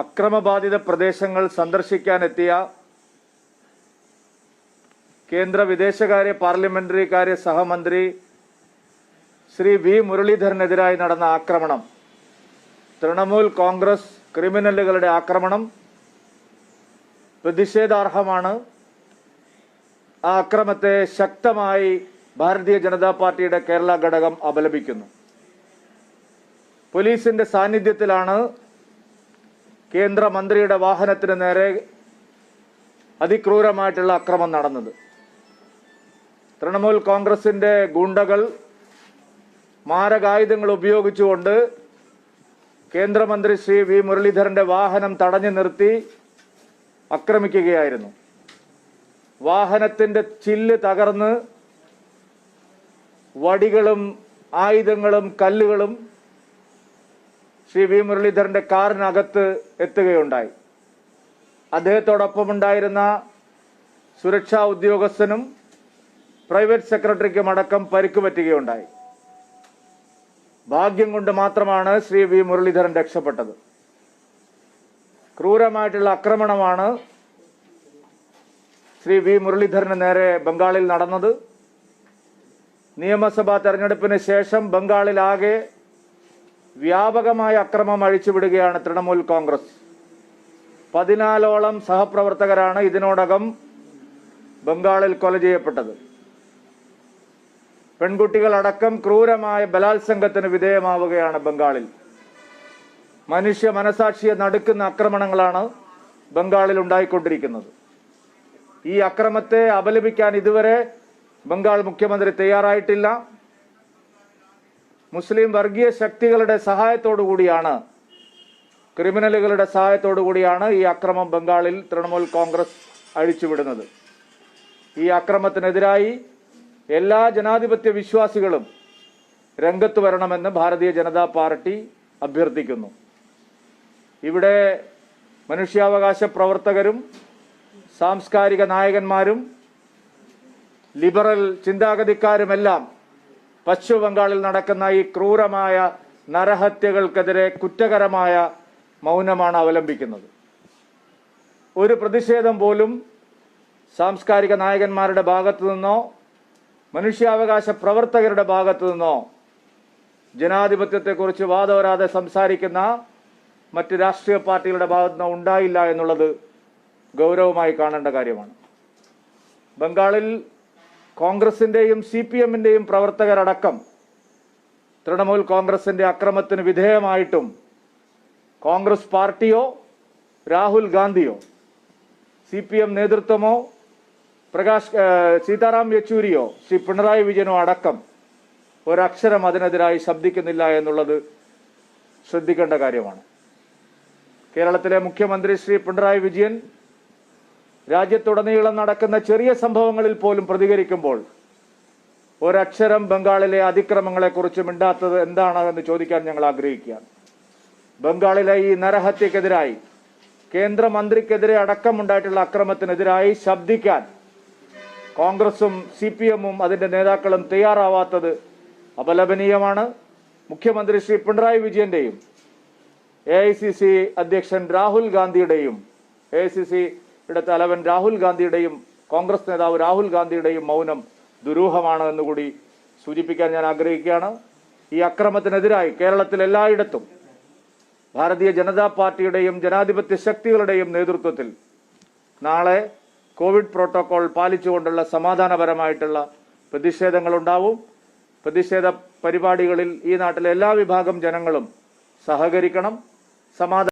അക്രമബാധിത പ്രദേശങ്ങൾ സന്ദർശിക്കാനെത്തിയ കേന്ദ്ര വിദേശകാര്യ പാർലമെന്ററി കാര്യ സഹമന്ത്രി ശ്രീ വി മുരളീധരനെതിരായി നടന്ന ആക്രമണം. തൃണമൂൽ കോൺഗ്രസ് ക്രിമിനലുകളുടെ ആക്രമണം പ്രതിഷേധാർഹമാണ്. ആ അക്രമത്തെ ശക്തമായി ഭാരതീയ ജനതാ പാർട്ടിയുടെ കേരള ഘടകം അപലപിക്കുന്നു. പോലീസിന്റെ സാന്നിധ്യത്തിലാണ് കേന്ദ്രമന്ത്രിയുടെ വാഹനത്തിന് നേരെ അതിക്രൂരമായിട്ടുള്ള അക്രമം നടന്നത്. തൃണമൂൽ കോൺഗ്രസിന്റെ ഗുണ്ടകൾ മാരകായുധങ്ങൾ ഉപയോഗിച്ചുകൊണ്ട് കേന്ദ്രമന്ത്രി ശ്രീ വി മുരളീധരന്റെ വാഹനം തടഞ്ഞു നിർത്തി ആക്രമിക്കുകയായിരുന്നു വാഹനത്തിന്റെ ചില്ല് തകർന്ന് വടികളും ആയുധങ്ങളും കല്ലുകളും ശ്രീ വി മുരളീധരന്റെ കാറിനകത്ത് എത്തുകയുണ്ടായി. അദ്ദേഹത്തോടൊപ്പം ഉണ്ടായിരുന്ന സുരക്ഷാ ഉദ്യോഗസ്ഥനും പ്രൈവറ്റ് സെക്രട്ടറിക്കും അടക്കം പറ്റുകയുണ്ടായി. ഭാഗ്യം കൊണ്ട് മാത്രമാണ് ശ്രീ വി മുരളീധരൻ രക്ഷപ്പെട്ടത്. ക്രൂരമായിട്ടുള്ള ആക്രമണമാണ് ശ്രീ വി മുരളീധരന് നേരെ ബംഗാളിൽ നടന്നത്. നിയമസഭാ തെരഞ്ഞെടുപ്പിന് ശേഷം ബംഗാളിലാകെ വ്യാപകമായ അക്രമം അഴിച്ചുവിടുകയാണ് തൃണമൂൽ കോൺഗ്രസ്. പതിനാലോളം സഹപ്രവർത്തകരാണ് ഇതിനോടകം ബംഗാളിൽ കൊല ചെയ്യപ്പെട്ടത്. പെൺകുട്ടികളടക്കം ക്രൂരമായ ബലാത്സംഗത്തിന് വിധേയമാവുകയാണ് ബംഗാളിൽ. മനുഷ്യ മനസാക്ഷിയെ നടുക്കുന്ന ആക്രമണങ്ങളാണ് ബംഗാളിൽ ഉണ്ടായിക്കൊണ്ടിരിക്കുന്നത്. ഈ അക്രമത്തെ അപലപിക്കാൻ ഇതുവരെ ബംഗാൾ മുഖ്യമന്ത്രി തയ്യാറായിട്ടില്ല. മുസ്ലിം വർഗീയ ശക്തികളുടെ സഹായത്തോടു കൂടിയാണ് ക്രിമിനലുകളുടെ സഹായത്തോടു കൂടിയാണ് ഈ അക്രമം ബംഗാളിൽ തൃണമൂൽ കോൺഗ്രസ് അഴിച്ചുവിടുന്നത്. ഈ അക്രമത്തിനെതിരായി എല്ലാ ജനാധിപത്യ വിശ്വാസികളും രംഗത്ത് വരണമെന്ന് ഭാരതീയ ജനതാ പാർട്ടി അഭ്യർത്ഥിക്കുന്നു. ഇവിടെ മനുഷ്യാവകാശ പ്രവർത്തകരും സാംസ്കാരിക നായകന്മാരും ലിബറൽ ചിന്താഗതിക്കാരുമെല്ലാം പശ്ചിമ ബംഗാളിൽ നടക്കുന്ന ഈ ക്രൂരമായ നരഹത്യകൾക്കെതിരെ കുറ്റകരമായ മൗനമാണ് അവലംബിക്കുന്നത്. ഒരു പ്രതിഷേധം പോലും സാംസ്കാരിക നായകന്മാരുടെ ഭാഗത്തു നിന്നോ മനുഷ്യാവകാശ പ്രവർത്തകരുടെ ഭാഗത്തു നിന്നോ ജനാധിപത്യത്തെക്കുറിച്ച് വാദോരാതെ സംസാരിക്കുന്ന മറ്റ് രാഷ്ട്രീയ പാർട്ടികളുടെ ഭാഗത്തു നിന്നോ ഉണ്ടായില്ല എന്നുള്ളത് ഗൗരവമായി കാണേണ്ട കാര്യമാണ്. ബംഗാളിൽ കോൺഗ്രസിന്റെയും സി പി എമ്മിന്റെയും പ്രവർത്തകരടക്കം തൃണമൂൽ കോൺഗ്രസിന്റെ അക്രമത്തിന് വിധേയമായിട്ടും കോൺഗ്രസ് പാർട്ടിയോ രാഹുൽ ഗാന്ധിയോ സി പി എം നേതൃത്വമോ പ്രകാശ് സീതാറാം യെച്ചൂരിയോ ശ്രീ പിണറായി വിജയനോ അടക്കം ഒരക്ഷരം അതിനെതിരായി ശബ്ദിക്കുന്നില്ല എന്നുള്ളത് ശ്രദ്ധിക്കേണ്ട കാര്യമാണ്. കേരളത്തിലെ മുഖ്യമന്ത്രി ശ്രീ പിണറായി വിജയൻ രാജ്യത്തുടനീളം നടക്കുന്ന ചെറിയ സംഭവങ്ങളിൽ പോലും പ്രതികരിക്കുമ്പോൾ ഒരക്ഷരം ബംഗാളിലെ അതിക്രമങ്ങളെക്കുറിച്ച് മിണ്ടാത്തത് എന്താണ് എന്ന് ചോദിക്കാൻ ഞങ്ങൾ ആഗ്രഹിക്കുകയാണ്. ബംഗാളിലെ ഈ നരഹത്യക്കെതിരായി കേന്ദ്രമന്ത്രിക്കെതിരെ അടക്കമുണ്ടായിട്ടുള്ള അക്രമത്തിനെതിരായി ശബ്ദിക്കാൻ കോൺഗ്രസും സി പി എമ്മും അതിന്റെ നേതാക്കളും തയ്യാറാവാത്തത് അപലപനീയമാണ്. മുഖ്യമന്ത്രി ശ്രീ പിണറായി വിജയന്റെയും എ ഐ സി സി അധ്യക്ഷൻ രാഹുൽ ഗാന്ധിയുടെയും എ ഐ സി സി സിയുടെ തലവൻ രാഹുൽ ഗാന്ധിയുടെയും കോൺഗ്രസ് നേതാവ് രാഹുൽ ഗാന്ധിയുടെയും മൗനം ദുരൂഹമാണ് എന്നുകൂടി സൂചിപ്പിക്കാൻ ഞാൻ ആഗ്രഹിക്കുകയാണ്. ഈ അക്രമത്തിനെതിരായി കേരളത്തിൽ എല്ലായിടത്തും ഭാരതീയ ജനതാ പാർട്ടിയുടെയും ജനാധിപത്യ ശക്തികളുടെയും നേതൃത്വത്തിൽ നാളെ കോവിഡ് പ്രോട്ടോകോൾ പാലിച്ചുകൊണ്ടുള്ള സമാധാനപരമായിട്ടുള്ള പ്രതിഷേധങ്ങളുണ്ടാവും. പ്രതിഷേധ പരിപാടികളിൽ ഈ നാട്ടിലെ എല്ലാ വിഭാഗം ജനങ്ങളും സഹകരിക്കണം. സമാധാന